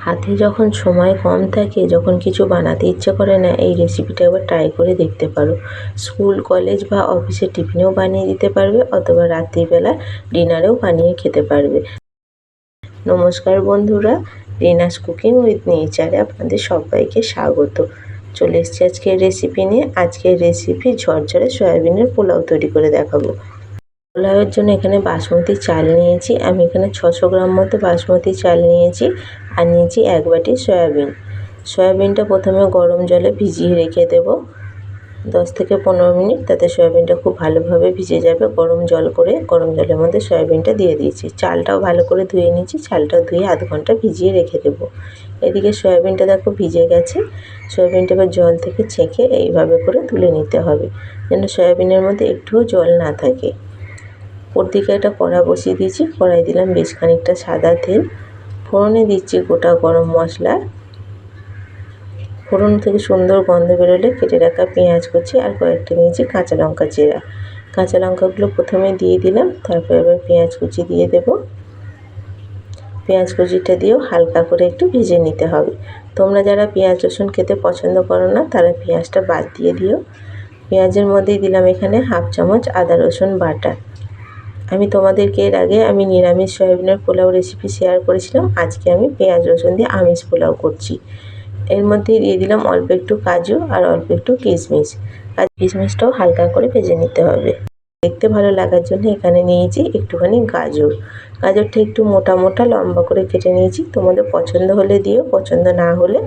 হাতে যখন সময় কম থাকে, যখন কিছু বানাতে ইচ্ছে করে না, এই রেসিপিটা একবার ট্রাই করে দেখতে পারো। স্কুল কলেজ বা অফিসে টিফিনেও বানিয়ে দিতে পারবে, অথবা রাত্রিবেলা ডিনারেও বানিয়ে খেতে পারবে। নমস্কার বন্ধুরা, রিনাস কুকিং উইথ নেচারে আপনাদের সবাইকে স্বাগত। চলে এসেছি আজকের রেসিপি নিয়ে। আজকের রেসিপি ঝরঝরে সয়াবিনের পোলাও তৈরি করে দেখাবো। পোলাওয়ের জন্য এখানে বাসমতি চাল নিয়েছি। আমি এখানে ছশো গ্রাম মতো বাসমতি চাল নিয়েছি আর নিয়েছি এক বাটি সয়াবিন। সয়াবিনটা প্রথমে গরম জলে ভিজিয়ে রেখে দেব। দশ থেকে পনেরো মিনিট তাতে সয়াবিনটা খুব ভালোভাবে ভিজে যাবে। গরম জল করে গরম জলের মধ্যে সয়াবিনটা দিয়ে দিয়েছি। চালটাও ভালো করে ধুয়ে নিয়েছি। চালটা ধুয়ে আধ ঘণ্টা ভিজিয়ে রেখে দেবো। এদিকে সয়াবিনটা দেখো ভিজে গেছে। সয়াবিনটা এবার জল থেকে ছেঁকে এইভাবে করে তুলে নিতে হবে। যেন সয়াবিনের মধ্যে একটুও জল না থাকে। ওর দিকে একটা কড়া বসিয়ে দিয়েছি, কড়াই দিলাম বেশ খানিকটা সাদা তেল। ফোড়নে দিচ্ছি গোটা গরম মশলা। ফোড়ন থেকে সুন্দর গন্ধ বেরোলে কেটে রাখা পেঁয়াজ কুচি আর কয়েকটা নিয়েছি কাঁচা লঙ্কা চেরা কাঁচা লঙ্কাগুলো প্রথমে দিয়ে দিলাম, তারপর এবার পেঁয়াজ কুচি দিয়ে দেব। পেঁয়াজ কুচিটা দিয়েও হালকা করে একটু ভেজে নিতে হবে। তোমরা যারা পেঁয়াজ রসুন খেতে পছন্দ করো না, তারা পেঁয়াজটা বাদ দিয়ে দিও। পেঁয়াজের মধ্যেই দিলাম এখানে হাফ চামচ আদা রসুন বাটা। আমি তোমাদেরকে এর আগে আমি নিরামিষ সয়াবিনের পোলাও রেসিপি শেয়ার করেছিলাম। আজকে আমি পেঁয়াজ, রসুন দিয়ে আমিষ পোলাও করছি। এর মধ্যে দিয়ে দিলাম অল্প একটু কাজু আর অল্প একটু কিশমিশ। আর কিশমিশটাও হালকা করে ভেজে নিতে হবে। দেখতে ভালো লাগার জন্য এখানে নিয়েছি একটুখানি গাজর। গাজরটা একটু মোটা মোটা লম্বা করে কেটে নিয়েছি। তোমাদের পছন্দ হলে দিও, পছন্দ না হলে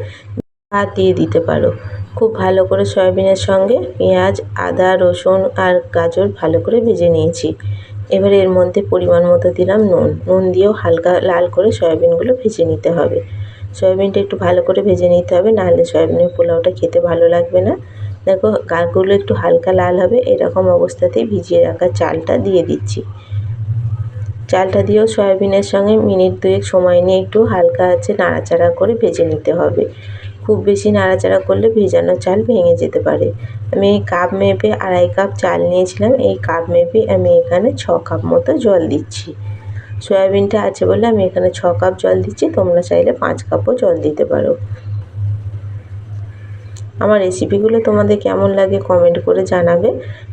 ভাত দিয়ে দিতে পারো। খুব ভালো করে সয়াবিনের সঙ্গে পেঁয়াজ, আদা, রসুন আর গাজর ভালো করে ভেজে নিয়েছি। এবার এর মধ্যে পরিমাণ মতো দিলাম নুন। নুন দিয়েও হালকা লাল করে সয়াবিনগুলো ভেজে নিতে হবে। সয়াবিনটা একটু ভালো করে ভেজে নিতে হবে, নাহলে সয়াবিনের পোলাওটা খেতে ভালো লাগবে না। দেখো গাগুলো একটু হালকা লাল হবে, এরকম অবস্থাতেই ভিজিয়ে রাখা চালটা দিয়ে দিচ্ছি। চালটা দিয়েও সয়াবিনের সঙ্গে মিনিট দুয়েক সময় নিয়ে একটু হালকা আছে নাড়াচাড়া করে ভেজে নিতে হবে। খুব বেশি নাড়াচাড়া করলে ভেজানো চাল ভেঙে যেতে পারে। আমি এই কাপ মেপে আড়াই কাপ চাল নিয়েছিলাম। এই কাপ মেপে আমি এখানে ছ কাপ মতো জল দিচ্ছি। সয়াবিনটা আছে বলে আমি এখানে ছ কাপ জল দিচ্ছি। তোমরা চাইলে পাঁচ কাপও জল দিতে পারো। আমার রেসিপিগুলো তোমাদের কেমন লাগে কমেন্ট করে জানাবে।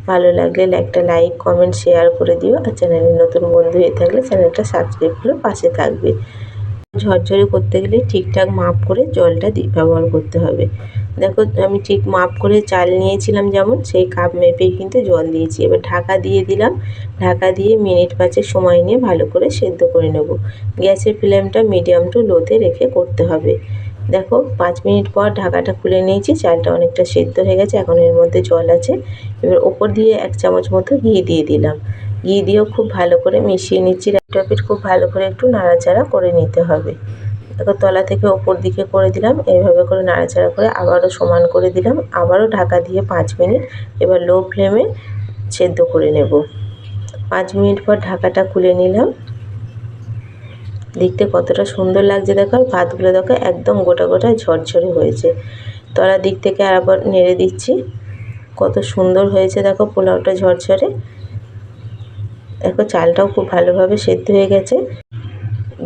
ভালো লাগলে একটা লাইক, কমেন্ট, শেয়ার করে দিও। আর চ্যানেলে নতুন বন্ধু হয়ে থাকলে চ্যানেলটা সাবস্ক্রাইব করে পাশে থাকবে। ঝরঝরে করতে গেলে ঠিকঠাক মাপ করে জলটা ব্যবহার করতে হবে। দেখো, আমি ঠিক মাপ করে চাল নিয়েছিলাম যেমন, সেই কাপ মেপেই কিন্তু জল দিয়েছি। এবার ঢাকা দিয়ে দিলাম। ঢাকা দিয়ে মিনিট পাঁচেক সময় নিয়ে ভালো করে সেদ্ধ করে নেব। গ্যাসের ফ্লেমটা মিডিয়াম টু লোতে রেখে করতে হবে। দেখো, পাঁচ মিনিট পর ঢাকাটা খুলে নিয়েছি। চালটা অনেকটা সেদ্ধ হয়ে গেছে, এখন এর মধ্যে জল আছে। এবার ওপর দিয়ে এক চামচ মতো ঘি দিয়ে দিলাম। ঘি দিয়েও খুব ভালো করে মিশিয়ে নিচ্ছি। টপিট খুব ভালো করে একটু নাড়াচাড়া করে নিতে হবে। দেখো, তলা থেকে ওপর দিকে করে দিলাম এইভাবে করে নাড়াচাড়া করে আবারও সমান করে দিলাম, আবারও ঢাকা দিয়ে পাঁচ মিনিট, এবার লো ফ্লেমে সেদ্ধ করে নেব। পাঁচ মিনিট পর ঢাকাটা খুলে নিলাম। দেখতে কতটা সুন্দর লাগছে দেখো, আর ভাতগুলো দেখো একদম গোটা গোটা ঝরঝরে হয়েছে। তলার দিক থেকে আবার নেড়ে দিচ্ছি। কত সুন্দর হয়েছে দেখো, পোলাওটা ঝরঝরে। দেখো চালটাও খুব ভালোভাবে সেদ্ধ হয়ে গেছে।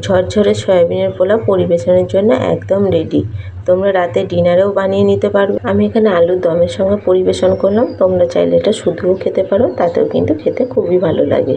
ঝরঝরে সয়াবিনের পোলাও পরিবেশনের জন্য একদম রেডি তোমরা রাতে ডিনারেও বানিয়ে নিতে পারবে। আমি এখানে আলুর দমের সঙ্গে পরিবেশন করলাম। তোমরা চাইলে এটা শুধুও খেতে পারো, তাতেও কিন্তু খেতে খুবই ভালো লাগে।